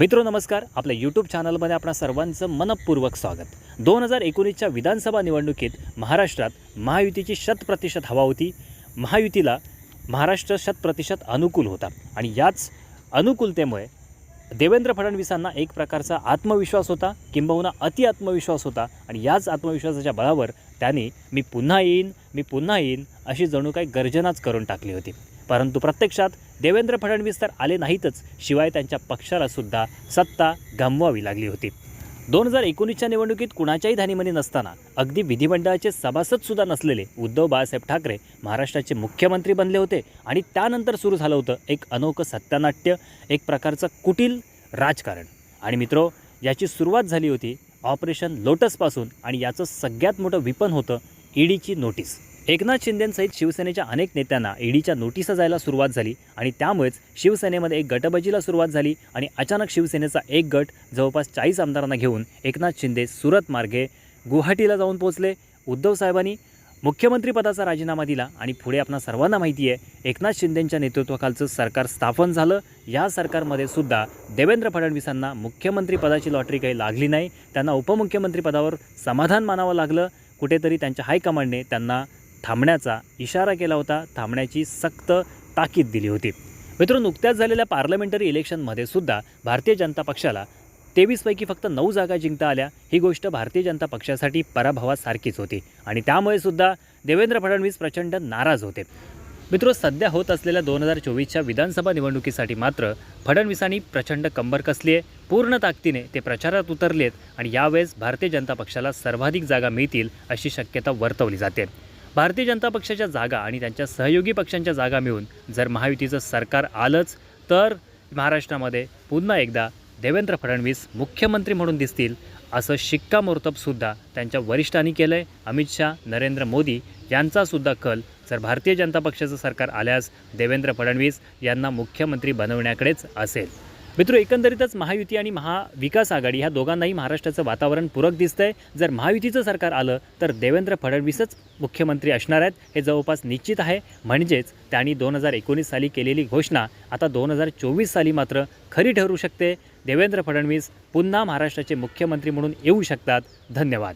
मित्रो नमस्कार. आपल्या यूट्यूब चॅनलमध्ये आपणा सर्वांचं मनपूर्वक स्वागत. दोन हजार एकोणीसच्या विधानसभा निवडणुकीत महाराष्ट्रात महायुतीची शतप्रतिशत हवा होती. महायुतीला महाराष्ट्र शतप्रतिशत अनुकूल होता. आणि याच अनुकूलतेमुळे देवेंद्र फडणवीसांना एक प्रकारचा आत्मविश्वास होता किंबहुना अति आत्मविश्वास होता. आणि याच आत्मविश्वासाच्या बळावर त्याने मी पुन्हा येईन मी पुन्हा येईन अशी जणू काही गर्जनाच करून टाकली होती. परंतु प्रत्यक्षात देवेंद्र फडणवीस तर आले नाहीतच शिवाय त्यांच्या पक्षालासुद्धा सत्ता गमवावी लागली होती. दोन हजार एकोणीसच्या निवडणुकीत कुणाच्याही धानीमनी नसताना अगदी विधिमंडळाचे सभासदसुद्धा नसलेले उद्धव बाळासाहेब ठाकरे महाराष्ट्राचे मुख्यमंत्री बनले होते आणि त्यानंतर सुरू झालं होतं एक अनोखं सत्यानाट्य एक प्रकारचं कुटील राजकारण. आणि मित्रो याची सुरुवात झाली होती ऑपरेशन लोटसपासून आणि याचं सगळ्यात मोठं विपण होतं ईडीची नोटीस. एकनाथ शिंदेंसहित शिवसेनेच्या अनेक नेत्यांना ईडीच्या नोटिसा जायला सुरुवात झाली आणि त्यामुळेच शिवसेनेमध्ये एक गटबाजीला सुरुवात झाली आणि अचानक शिवसेनेचा एक गट जवळपास चाळीस आमदारांना घेऊन एकनाथ शिंदे सुरत मार्गे गुवाहाटीला जाऊन पोहोचले. उद्धव साहेबांनी मुख्यमंत्रीपदाचा राजीनामा दिला आणि पुढे आपणा सर्वांना माहिती आहे एकनाथ शिंदेंच्या नेतृत्वाखालचं सरकार स्थापन झालं. या सरकारमध्ये सुद्धा देवेंद्र फडणवीसांना मुख्यमंत्रीपदाची लॉटरी काही लागली नाही. त्यांना उपमुख्यमंत्रीपदावर समाधान मानावं लागलं. कुठेतरी त्यांच्या हायकमांडने त्यांना थांबण्याचा इशारा केला होता थांबण्याची सक्त ताकीद दिली होती. मित्र नुकत्याच झालेल्या पार्लमेंटरी इलेक्शनमध्ये सुद्धा भारतीय जनता पक्षाला तेवीसपैकी फक्त नऊ जागा जिंकता आल्या. ही गोष्ट भारतीय जनता पक्षासाठी पराभवासारखीच होती आणि त्यामुळे सुद्धा देवेंद्र फडणवीस प्रचंड नाराज होते. मित्रो सध्या होत असलेल्या दोन हजार चोवीसच्या विधानसभा निवडणुकीसाठी मात्र फडणवीसांनी प्रचंड कंबर कसली आहे पूर्ण ताकदीने ते प्रचारात उतरलेत आणि यावेळेस भारतीय जनता पक्षाला सर्वाधिक जागा मिळतील अशी शक्यता वर्तवली जाते. भारतीय जनता पक्षाच्या जागा आणि त्यांच्या सहयोगी पक्षांच्या जागा मिळून जर महायुतीचं सरकार आलंच तर महाराष्ट्रामध्ये पुन्हा एकदा देवेंद्र फडणवीस मुख्यमंत्री म्हणून दिसतील असं शिक्कामोर्तबसुद्धा त्यांच्या वरिष्ठांनी केलं आहे अमित शहा नरेंद्र मोदी यांचासुद्धा कल जर भारतीय जनता पक्षाचं सरकार आल्यास देवेंद्र फडणवीस यांना मुख्यमंत्री बनवण्याकडेच असेल. मित्र एकंदरीतच महायुती आणि महाविकास आघाडी ह्या दोघांनाही महाराष्ट्राचं वातावरण पूरक दिसतंय. जर महायुतीचं सरकार आलं तर देवेंद्र फडणवीसच मुख्यमंत्री असणार आहेत हे जवळपास निश्चित आहे. म्हणजेच त्यांनी दोन हजार एकोणीस साली केलेली घोषणा आता दोन हजार चोवीस साली मात्र खरी ठरू शकते. देवेंद्र फडणवीस पुन्हा महाराष्ट्राचे मुख्यमंत्री म्हणून येऊ शकतात. धन्यवाद.